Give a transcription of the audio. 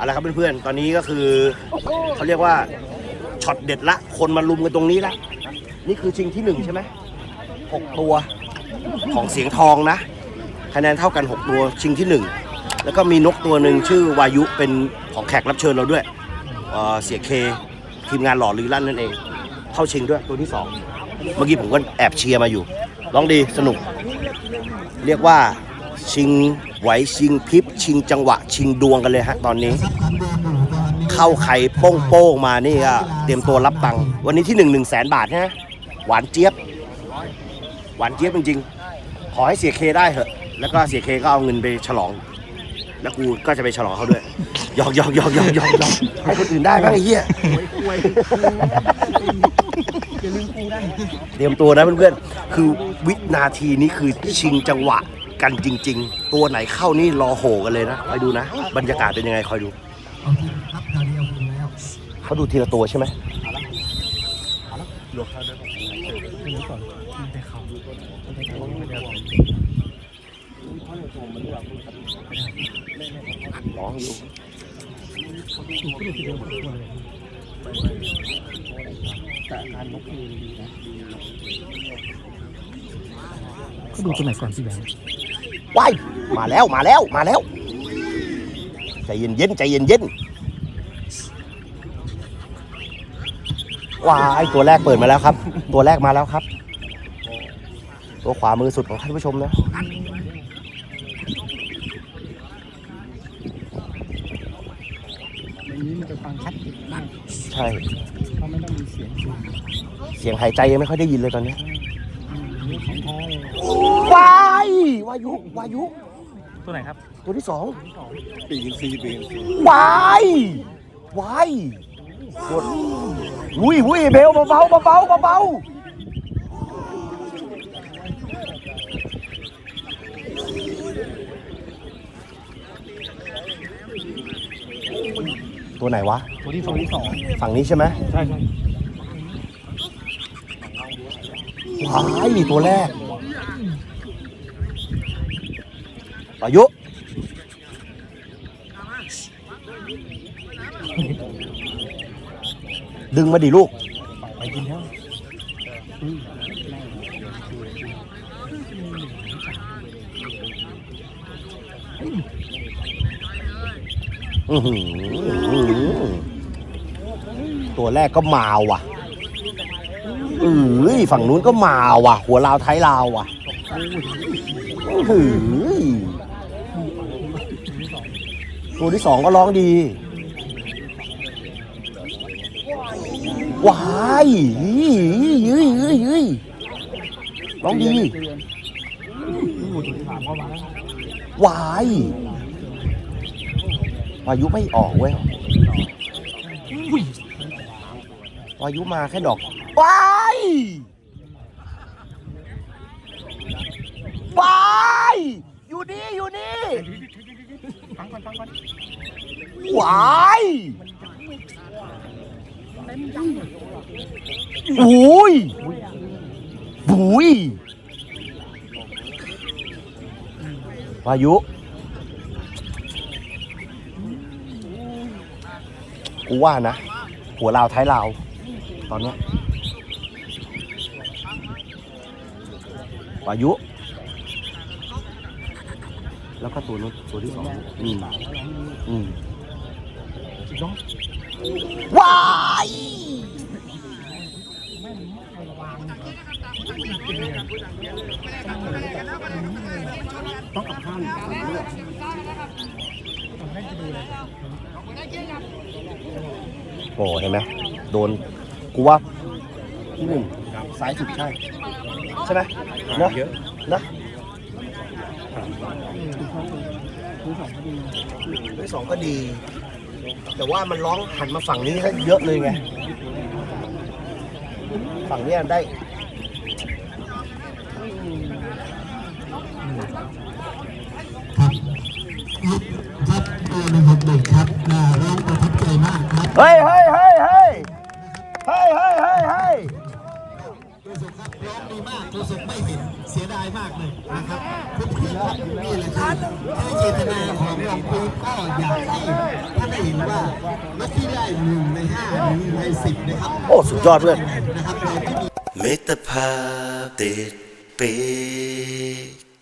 เอาละครับเพื่อนๆ ตอนนี้ก็คือเขาเรียกว่าช็อตเด็ดละ คนมาลุมกันตรงนี้ละ นี่คือชิงที่หนึ่งใช่ไหมหกตัวของเสียงทองนะคะแนนเท่ากัน 6 ตัวชิงที่ 1 แล้วก็มีนกตัวหนึ่งชื่อวายุเป็นของแขกรับเชิญเราด้วยเอ่อเสียเคทีมงานหล่อลือลั่นนั่นเอง เข้าชิงด้วยตัวที่ 2 เมื่อกี้ผมก็แอบเชียร์มาอยู่ร้องดีสนุก เรียกว่า ชิงไหวชิงพริบชิงจังหวะ ชิงดวงกันเลยฮะตอนนี้ เข้าไข่โป้งโป้งๆมานี่ก็เตรียมตัวรับตังค์วันนี้ที่หนึ่งหนึ่งแสนบาทนะหวานเจี๊ยบ หวานเจี๊ยบจริงๆ ขอให้เสียเคได้เถอะ แล้วก็เสียเคก็เอาเงินไปฉลอง แล้วกูก็จะไปฉลองเขาด้วยหยอกหยอกหยอกหยอกหยอกหยอกให้คนอื่นได้บ้างไอ้เหี้ย เตรียมตัวนะเพื่อนๆ คือวินาทีนี้คือชิงจังหวะ กันจริง ๆ ตัวไหนเข้านี่รอโหกันเลยนะคอยดูนะ บรรยากาศเป็นยังไงคอยดูเขาดูทีละตัวใช่ไหมร้องอยู่เขาดูตัวไหนก่อนพี่แบงค์ ว้ายมาแล้วมาแล้วมาแล้วใจเย็นเย็นๆใจเย็นเย็นๆว้ายตัวแรกเปิดมาแล้วครับ ตัวแรกมาแล้วครับ ตัวขวามือสุดของท่านผู้ชมนะในนี้มันจะฟังชัดเจนมากใช่เขาไม่ต้องมีเสียงสูงเสียงหายใจยังไม่ค่อยได้ยินเลยตอนนี้อืมนี่ ของแท้เลยว้ายวายุวายุ ตัวไหนครับตัวที่สองปีนซีปีนซีวายวายกดวุ้ยวุ้ยเบลเบาๆเบาๆเบาๆตัวไหนวะ ตัวที่สองที่สองฝั่งนี้ใช่ไหมใช่ใช่ ว้ายตัวแรกอายุดึงมาดิลูก ไปกินแล้วอืมอื้อหือตัวแรกก็มาว่ะ เอ้ยฝั่งนู้นก็มาว่ะ หัวลาวท้ายลาวว่ะอื้อตัวที่สองก็ร้องดีว้ายยี่ยี่ยี่ยี่ร้องดีอู้ตัวที่สามเข้ายวายุไม่ออกเว้ยอุ้ยวายุมาแค่ดอกวา ยวายอยู่นี่อยู่นี่ฟังก่อนฟังก่อนวายอุ้ยบุยวายุกูว่านะ หัวลาวท้ายลาว ตอนเนี้ย วายุ แล้วก็ตัวนู้นตัวที่สองอืมอืมว้ายต้องกับข้าวฝั่งนี้โอ้เห็นไหมโดนกูว่าที่หนึ่ง ซ้ายสุดใช่ใช่ไหมนะเยอะนะตัวสองก็ดีที่สองก็ดี แต่ว่ามันร้องหันมาฝั่งนี้ก็เยอะเลยไง ฝั่งเนี้ยได้ สุขครับร้องดีมากโกสุขไม่เห็นเสียดายมากเลยนะครับคุณพี่ครับนี่แหละครับคือเจตนาของหลวงปู่ก็อยากให้ท่านได้เห็นว่าเมื่อที่ได้หนึ่งในห้าหนึ่งในสิบนะครับโอ้สุดยอดเลยนะครับเราไม่มี เมตตาเาพติดปีก